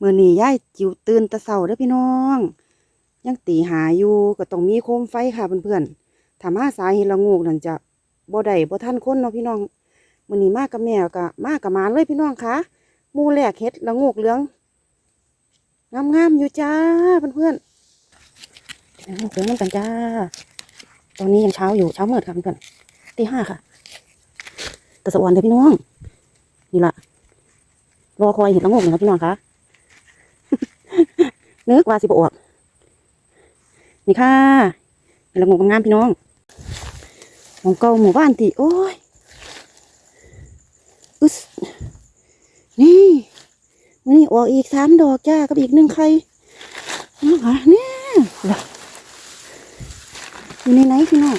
มื่อนี้ยายจิ๋วตื่นตะเช้าเด้อพี่น้อง ยังตีหาอยู่ก็ต้องมีโคมไฟค่ะเพื่อนๆถ้ามาสายเห็นละงูกนั่นจะบ่ได้บ่ทันคนเนาะพี่น้องมื่อนี้มากกับแม่ก็มากกับมาเลยพี่น้องคะมู่แรกเฮ็ดละงูกเหลืองงามๆอยู่จ้าเพื่อนๆละงูกเหลืองน้ำกันจ้า ตอนนี้ยังเช้าอยู่เช้ามืดค่ะเพื่อนๆตีห้าค่ะตะสะออนเด้อพี่น้องนี่ละรอคอยเห็นละโงกนะครับพี่น้องคะ นึกว่าสิบอวบนี่ค่ะเห็นละงกงามพี่น้องหมองเก่าหมู่บ้านติโอ้ยอึสนี่วันนี้ออกอีกสามดอกจ้ากับอีกหนึ่งไข่น้องค่ะเนี่ยอยู่ในไหนพี่น้อง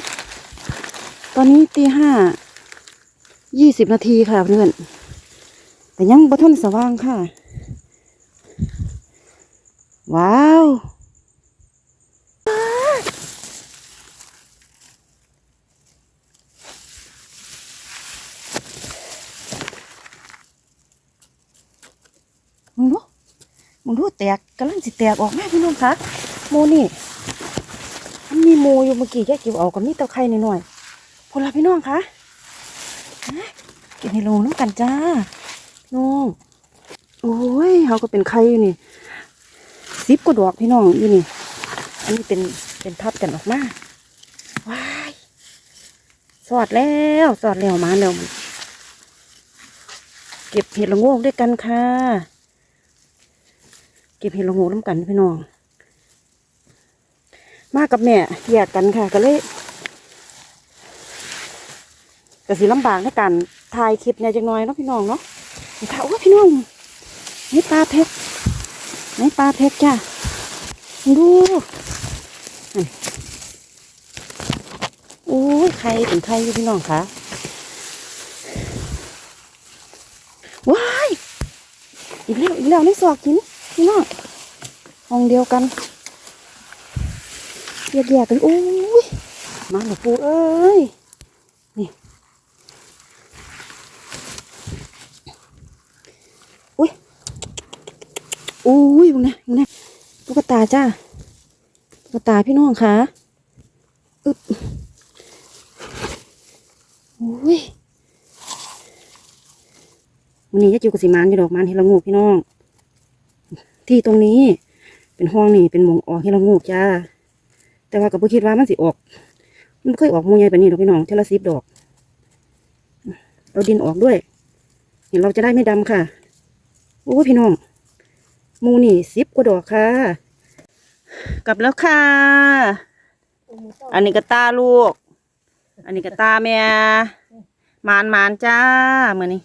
ตอนนี้ตีห้ายี่สิบนาทีค่ะเพื่อนแต่ยังบ่ทันสว่างค่ะ ว้าว มึงดู มึงดูแตกกำลังสิแตกออกมาพี่น้องคะโมนี่ มันมีโมอยู่เมื่อกี้แค่เก็บเอากับมีเตาไข่หน่อยๆพละพี่น้องคะเก็บให้ลงน้ำกันจ้าน้องโอ้ยเขาก็เป็นไข่อยู่นี่ สิบกว่าดอกพี่น้องอยู่นี่ อันนี้เป็นเป็นพับกันออกมา ว้าย สอดแล้วสอดแล้วมาแล้วเก็บเห็ดละโงกด้วยกันค่ะ เก็บเห็ดละโงกน้ำกันพี่น้อง มากับแม่แยกกันค่ะก็เลยก็สิลำบากในการถ่ายคลิปเนี่ยจังน้อยเนาะพี่น้องเนาะนี่ค่ะโอ้พี่น้องนี่ปลาเพชร นี่ปลาเพชรจ้ะดูโอ้ยใครเป็นใครอยู่พี่น้องคะว้ายอีกแล้วอีกแล้วนี่สอกกินพี่น้องห้องเดียวกันแยกๆกันโอ้ยมาหนูปูเอ้ย อุ้ยมึงนะมึงนะ ตุ๊กตาจ้าตุ๊กตาพี่น้องคะอึบอุ้ยวันนี้จะอยู่กับสีมานอยู่ดอกมันเฮลงูพี่น้อง ที่ตรงนี้เป็นห้องนี่เป็นมงออกเฮลงูจ้า แต่ว่ากับพ่คิดว่ามันสิออก มันบ่เคยออกมูใหญ่แบบนี้ดอกพี่น้องเทละสิบดอกเอาดินออกด้วย เห็นเราจะได้ไม่ดำค่ะ โอ้พี่น้อง มูนี่สิบกว่าดอกค่ะ กลับแล้วค่ะ อันนี้ก็ตาลูก อันนี้ก็ตาแม่มานมานจ้าเมื่อนี้